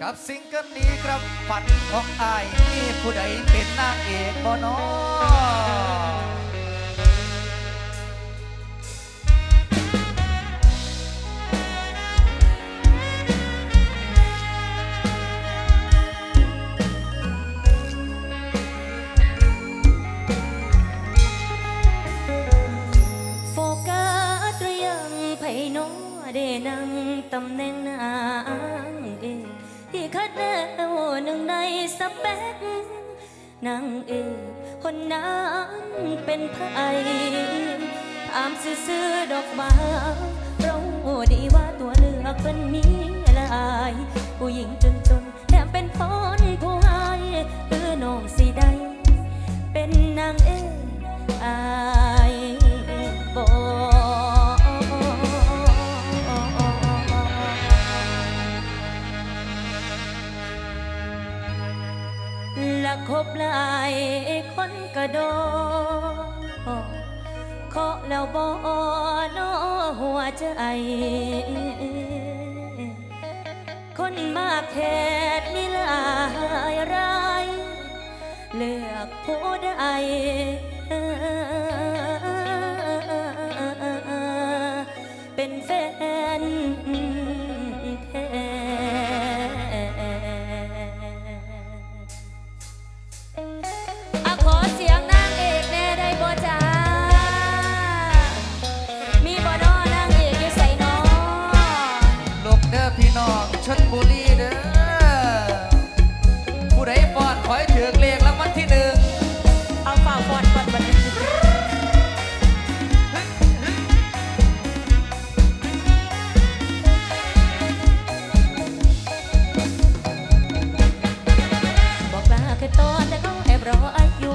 กับซิงเกิลนี้ครับฝันของอายมีผู้ใดเป็นนางเอกบ่นอโฟกัสหรือยังไผโนได้นั่งตำแหน่งหน้า คัดแนวหนึ่งในสเปกนางเอกคนนั้นเป็นไผถามซื้ออดอกมาเราดีว่าตัวเลือกเป็นมีหลาย ผู้หญิงจน คบหลายคนกระโดดเคาะแล้วบอนอหัวใจ คนมากแค่มีหลายรายเลือกผู้ใดเป็นแฟน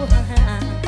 ห่าง